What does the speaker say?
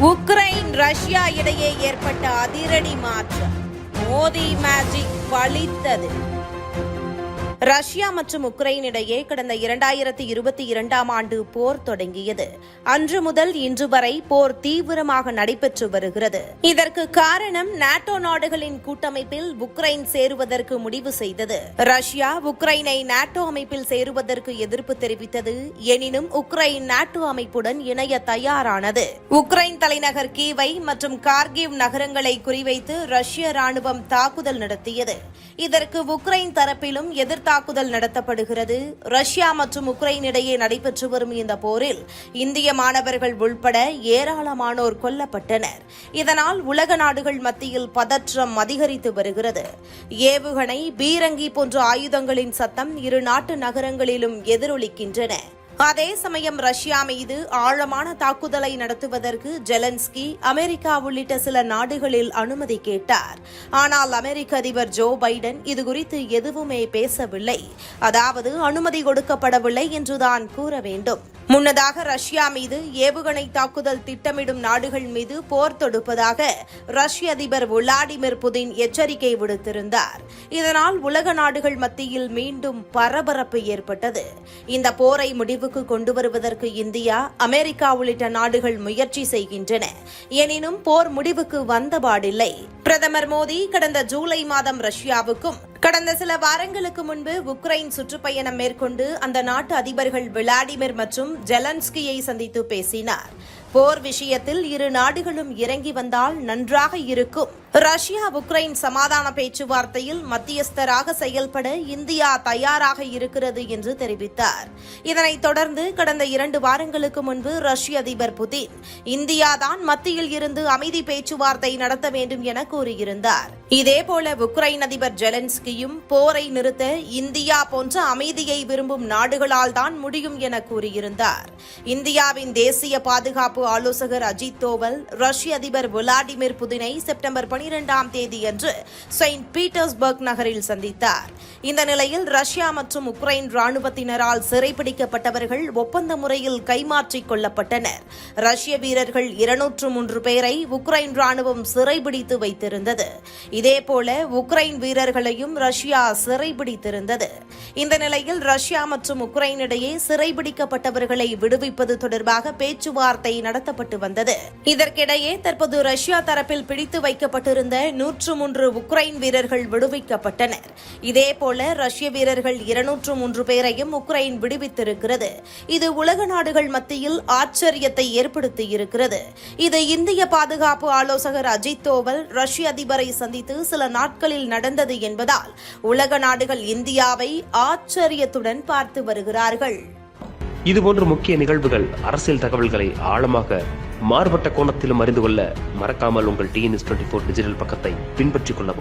Ukraine Russia இடையே ஏற்பட்ட அதிரடி மாற்றம். மோதி மேஜிக் பலித்தது ரஷ்யா மற்றும் உக்ரைன் இடையே கடந்த இரண்டாயிரத்தி இருபத்தி இரண்டாம் ஆண்டு போர் தொடங்கியது. அன்று முதல் இன்று வரை போர் தீவிரமாக நடைபெற்று வருகிறது. இதற்கு காரணம் நாட்டோ நாடுகளின் கூட்டமைப்பில் உக்ரைன் சேருவதற்கு முடிவு செய்தது. ரஷ்யா உக்ரைனை நாட்டோ அமைப்பில் சேருவதற்கு எதிர்ப்பு தெரிவித்தது. எனினும் உக்ரைன் நாட்டோ அமைப்புடன் இணைய தயாரானது. உக்ரைன் தலைநகர் கீவை மற்றும் கார்கிவ் நகரங்களை குறிவைத்து ரஷ்ய ராணுவம் தாக்குதல் நடத்தியது. இதற்கு உக்ரைன் தரப்பிலும் தாக்குதல் நடத்தப்படுகிறது. ரஷ்யா மற்றும் உக்ரைன் இடையே நடைபெற்று வரும் இந்த போரில் இந்திய மாணவர்கள் உள்பட ஏராளமானோர் கொல்லப்பட்டனர். இதனால் உலக நாடுகள் மத்தியில் பதற்றம் அதிகரித்து வருகிறது. ஏவுகணை பீரங்கி போன்ற ஆயுதங்களின் சத்தம் இரு நாட்டு நகரங்களிலும் எதிரொலிக்கின்றன. அதே சமயம் ரஷ்யா மீது ஆழமான தாக்குதலை நடத்துவதற்கு ஜெலன்ஸ்கி அமெரிக்கா உள்ளிட்ட சில நாடுகளில் அனுமதி கேட்டார். ஆனால் அமெரிக்க அதிபர் ஜோ பைடன் இதுகுறித்து எதுவுமே பேசவில்லை. அதாவது அனுமதி கொடுக்கப்படவில்லை என்றுதான் கூற வேண்டும். முன்னதாக ரஷ்யா மீது ஏவுகணை தாக்குதல் திட்டமிடும் நாடுகள் மீது போர் தொடுப்பதாக ரஷ்ய அதிபர் விளாடிமிர் புதின் எச்சரிக்கை விடுத்திருந்தார். இதனால் உலக நாடுகள் மத்தியில் மீண்டும் பரபரப்பு ஏற்பட்டது. இந்த போரை முடிவுக்கு கொண்டு வருவதற்கு இந்தியா அமெரிக்கா உள்ளிட்ட நாடுகள் முயற்சி செய்கின்றன. எனினும் போர் முடிவுக்கு வந்தபாடில்லை. பிரதமர் மோடி கடந்த ஜூலை மாதம் ரஷ்யாவுக்கும் கடந்த சில வாரங்களுக்கு முன்பு உக்ரைன் சுற்றுப்பயணம் மேற்கொண்டு அந்த நாட்டு அதிபர்கள் விளாடிமிர் மற்றும் ஜெலன்ஸ்கியை சந்தித்து பேசினார். போர் விஷயத்தில் இரு நாடுகளும் இறங்கி வந்தால் நன்றாக இருக்கும். ரஷ்யா உக்ரைன் சமாதான பேச்சுவார்த்தையில் மத்தியஸ்தராக செயல்பட இந்தியா தயாராக இருக்கிறது என்று தெரிவித்தார். இதனைத் தொடர்ந்து கடந்த இரண்டு வாரங்களுக்கு முன்பு ரஷ்ய அதிபர் புதின் இந்தியாதான் மத்தியில் இருந்து அமைதி பேச்சுவார்த்தை நடத்த வேண்டும் என கூறியிருந்தார். இதேபோல உக்ரைன் அதிபர் ஜெலன்ஸ்கியும் போரை நிறுத்த இந்தியா போன்ற அமைதியை விரும்பும் நாடுகளால் தான் முடியும் என கூறியிருந்தார். இந்தியாவின் தேசிய பாதுகாப்பு ஆலோசகர் அஜித் தோவல் ரஷ்ய அதிபர் விளாடிமிர் புதினை செப்டம்பர் பனிரெண்டாம் தேதியன்று செயின்ட் பீட்டர்ஸ்பர்க் நகரில் சந்தித்தார். இந்த நிலையில் ரஷ்யா மற்றும் உக்ரைன் ராணுவத்தினரால் சிறைப்பிடிக்கப்பட்டவர்கள் ஒப்பந்த முறையில் கைமாற்றிக் கொள்ளப்பட்டனர் ரஷ்ய வீரர்கள் இருநூற்று மூன்று பேரை உக்ரைன் ராணுவம் சிறைபிடித்து வைத்திருந்தது. இதேபோல உக்ரைன் வீரர்களையும் ரஷ்யா சிறைபிடித்திருந்தது. இந்த நிலையில் ரஷ்யா மற்றும் உக்ரைன் இடையே சிறைபிடிக்கப்பட்டவர்களை விடுவிப்பது தொடர்பாக பேச்சுவார்த்தை நடத்தப்பட்டு வந்தது. இதற்கிடையே தற்போது ரஷ்யா தரப்பில் பிடித்து வைக்கப்பட்டிருந்த நூற்று மூன்று உக்ரைன் வீரர்கள் விடுவிக்கப்பட்டனர். இதேபோல ரஷ்ய வீரர்கள் இருநூற்று மூன்று பேரையும் உக்ரைன் விடுவித்திருக்கிறது. இது உலக நாடுகள் மத்தியில் ஆச்சரியத்தை ஏற்படுத்தியிருக்கிறது. இது இந்திய பாதுகாப்பு ஆலோசகர் அஜித் தோவல் ரஷ்ய அதிபரை சந்தித்து சில நாட்களில் நடந்தது என்பதால் உலக நாடுகள் இந்தியாவை ஆச்சரியத்துடன் பார்த்து வருகிறார்கள். இதுபோன்ற முக்கிய நிகழ்வுகள் அரசியல் தகவல்களை ஆழமாக மாறுபட்ட கோணத்திலும் அறிந்து கொள்ள மறக்காமல் உங்கள் டிஎன்எஸ் டுவெண்ட்டி ஃபோர் டிஜிட்டல் பக்கத்தை பின்பற்றிக் கொள்ளவும்.